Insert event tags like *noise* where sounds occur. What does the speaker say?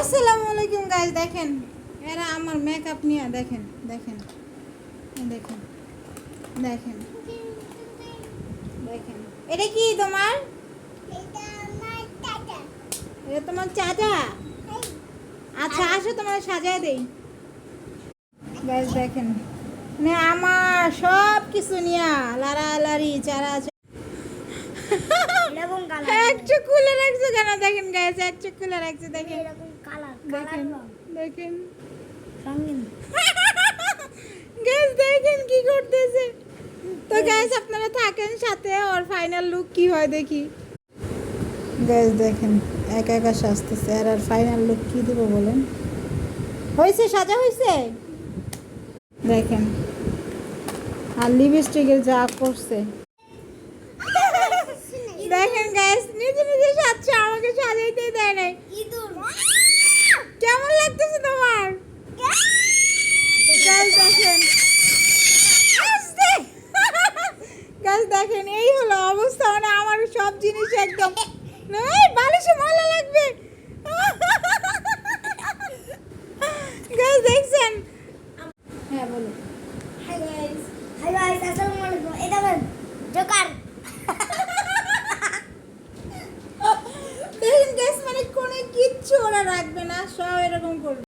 আসসালামু আলাইকুম গাইস দেখেন এরা আমার মেকআপ নিয়ে দেখেন দেখেন দেখেন দেখেন দেখেন। এটা কি তোমার? এটা তোমার চাচা? আচ্ছা আসো তোমার সাজায় দেই। গাইস দেখেন মানে আমার সব কিছু নিয়া লাড়ালাড়ি চারা এরকম এক চোখ খুলে রাখছে কেন? দেখেন গাইস এক চোখ খুলে রাখছে দেখেন। এরকম দেখেন দেখেন। গ্যাস দেখেন কি করতেছে। তো গ্যাস আপনারা থাকেন সাথে ওর ফাইনাল লুক কি হয় দেখি। গ্যাস দেখেন একা একা সাজতেছে। আর আর ফাইনাল লুক কি দিব বলেন? হয়েছে সাজা হয়েছে দেখেন আর লিপস্টিকের যা করছে। *laughs* দেখেন গ্যাস নিজে নিজে সাজছে এই হলো অবস্থা মানে আমার সব জিনিস একদম। এই বালিশে ময়লা লাগবে। দেখছেন? হ্যাঁ হাই এটা মানে কোনো কিচ্ছু ওরা রাখবে না সব এরকম করবে।